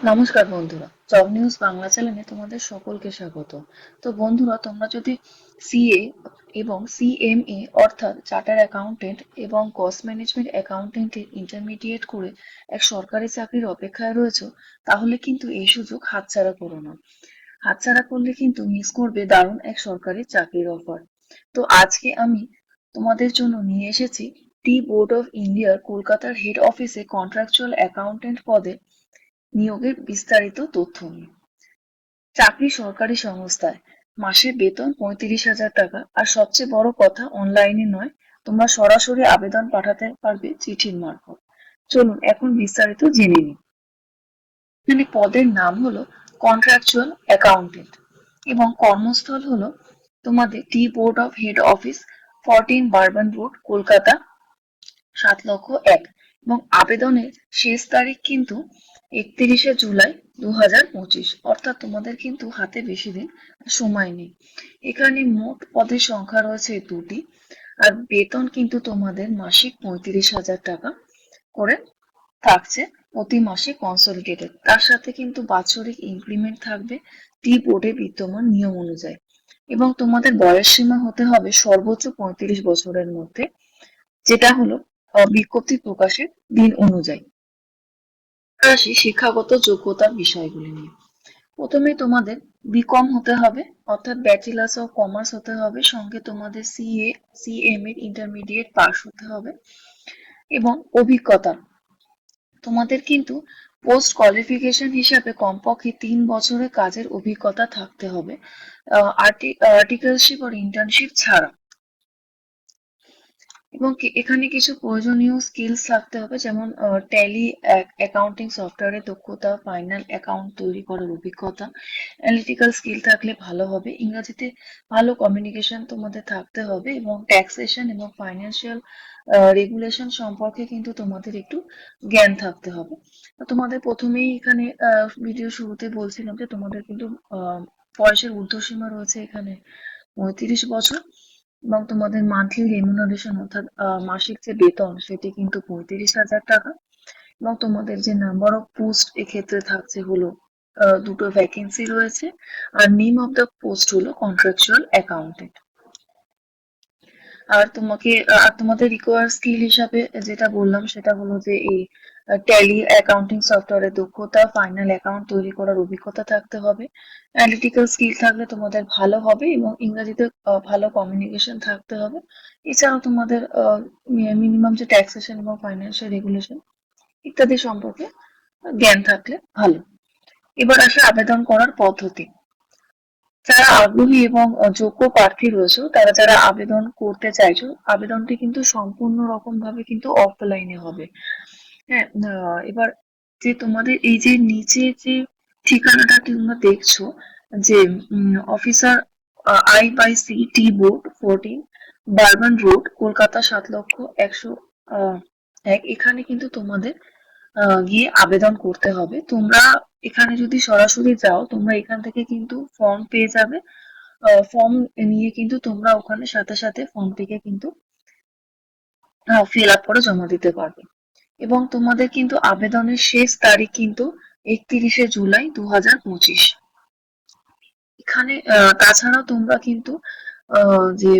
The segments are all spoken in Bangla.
নমস্কার বন্ধুরা জব নিউজ বাংলা চ্যানেলে তোমাদের সকলকে স্বাগত। তো বন্ধুরা, তোমরা যদি সিএ এবং সিএমএ অর্থাৎ চার্টার অ্যাকাউন্টেন্ট এবং কস্ট ম্যানেজমেন্ট অ্যাকাউন্টেন্টের ইন্টারমিডিয়েট করে এক সরকারি চাকরির অপেক্ষায় রয়েছে, তাহলে কিন্তু এই সুযোগ হাতছাড়া করো না। হাতছাড়া করলে কিন্তু মিস করবে দারুণ এক সরকারি চাকরির অফার তো আজকে আমি তোমাদের জন্য নিয়ে এসেছি টি বোর্ড অফ ইন্ডিয়ার কলকাতার হেড অফিসে কন্ট্রাকচুয়াল অ্যাকাউন্টেন্ট পদে নিয়োগের বিস্তারিত তথ্য চাকরি সরকারি সংস্থায়। মাসে বেতন পঁয়ত্রিশ হাজার টাকা। আর সবচেয়ে বড় কথা অনলাইনে নয়। তোমরা সরাসরি আবেদন পাঠাতে পারবে চিঠির মারফত। চলুন, এখন বিস্তারিত জেনে নিই। এখানে পদের নাম হলো কন্ট্রাকচুয়াল অ্যাকাউন্টেন্ট এবং কর্মস্থল হলো তোমাদের T board of head office fourteen Brabourne road Kolkata, সাত লক্ষ এক। এবং আবেদনের শেষ তারিখ কিন্তু একত্রিশে জুলাই দু হাজার পঁচিশ। অর্থাৎ তোমাদের কিন্তু হাতে বেশি দিন সময় নেই। এখানে মোট পদের সংখ্যা রয়েছে দুটি, আর বেতন কিন্তু তোমাদের মাসিক পঁয়ত্রিশ হাজার টাকা করে থাকছে প্রতি মাসে কনসলিডেটেড তার সাথে কিন্তু বাৎসরিক ইনক্রিমেন্ট থাকবে টি বোর্ডে বিদ্যমান নিয়ম অনুযায়ী। এবং তোমাদের বয়স সীমা হতে হবে সর্বোচ্চ পঁয়ত্রিশ বছরের মধ্যে, যেটা হলো বিজ্ঞপ্তি প্রকাশের দিন অনুযায়ী। আসি শিক্ষাগত যোগ্যতার বিষয়গুলি নিয়ে। প্রথমে তোমাদের বিকম হতে হবে, অর্থাৎ ব্যাচেলার্স অফ কমার্স হতে হবে, সঙ্গে তোমাদের সিএ সিএম এর ইন্টারমিডিয়েট পাস হতে হবে এবং অভিজ্ঞতা। তোমাদের কিন্তু পোস্ট কোয়ালিফিকেশন হিসাবে কমপক্ষে তিন বছরের কাজের অভিজ্ঞতা থাকতে হবে আর্টিকেলশিপ আর ইন্টার্নশিপ ছাড়া। এবং এখানে কিছু প্রয়োজনীয় স্কিলস থাকতে হবে, যেমন ট্যালি অ্যাকাউন্টিং সফটওয়্যারের দক্ষতা ফাইনাল অ্যাকাউন্ট তৈরি করার অভিজ্ঞতা অ্যানালিটিক্যাল স্কিল থাকলে ভালো হবে, ইংরেজিতে ভালো কমিউনিকেশন তোমাদের থাকতে হবে এবং ট্যাক্সেশন এবং ফাইন্যান্সিয়াল রেগুলেশন সম্পর্কে কিন্তু তোমাদের একটু জ্ঞান থাকতে হবে। তোমাদের প্রথমেই এখানে ভিডিও শুরুতে বলছিলাম যে তোমাদের কিন্তু বয়সের ঊর্ধ্বসীমা রয়েছে এখানে পঁয়ত্রিশ বছর। এবং তোমাদের মান্থলি রেমুনারেশন অর্থাৎ মাসিক যে বেতন, সেটি কিন্তু পঁয়ত্রিশ হাজার টাকা। এবং তোমাদের যে নাম্বার অফ পোস্ট এক্ষেত্রে থাকছে হলো দুটো ভ্যাকেন্সি রয়েছে। আর নেম অফ দ্য পোস্ট হলো কন্ট্রাকচুয়াল অ্যাকাউন্টেন্ট আর তোমাকে আর তোমাদের রিকোয়ার স্কিল হিসাবে যেটা বললাম, সেটা হলো যে এই ট্যালি অ্যাকাউন্টিং সফটওয়্যারের দক্ষতা ফাইনাল অ্যাকাউন্ট তৈরি করার অভিজ্ঞতা থাকতে হবে। অ্যানালিটিক্যাল স্কিল থাকলে তোমাদের ভালো হবে এবং ইংরেজিতে ভালো কমিউনিকেশন থাকতে হবে। এছাড়াও তোমাদের মিনিমাম যে ট্যাক্সেশন এবং ফাইন্যান্সিয়াল রেগুলেশন ইত্যাদি সম্পর্কে জ্ঞান থাকলে ভালো। এবার আসে আবেদন করার পদ্ধতি। যারা আগ্রহী এবং যোগ্য প্রার্থী রয়েছে, তারা যারা আবেদন করতে চাইছো, আবেদনটি কিন্তু সম্পূর্ণ রকম ভাবে কিন্তু অফলাইনে হবে। হ্যাঁ এবার যে তোমাদের এই যে নিচে যে ঠিকানাটা তোমরা দেখছ যে officer I by C T board fourteen Brabourne road Kolkata সাত লক্ষ একশো এক। এখানে কিন্তু তোমাদের গিয়ে আবেদন করতে হবে। তোমরা এখানে যদি সরাসরি যাও, তোমরা এখান থেকে কিন্তু ফর্ম পেয়ে যাবে। ফর্ম নিয়ে কিন্তু তোমরা ওখানে সাথে সাথে ফর্মটিকে কিন্তু ফিল আপ করে জমা দিতে পারবে। এবং তোমাদের কিন্তু আবেদনের শেষ তারিখ কিন্তু একত্রিশে জুলাই দু হাজার পঁচিশ। এখানে তাছাড়াও তোমরা কিন্তু যে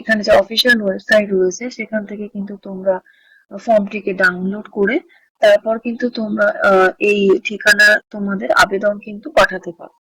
এখানে যে অফিসিয়াল ওয়েবসাইট রয়েছে, সেখান থেকে কিন্তু তোমরা ফর্মটিকে ডাউনলোড করে, তারপর কিন্তু তোমরা এই ঠিকানা তোমাদের আবেদন কিন্তু পাঠাতে পারো।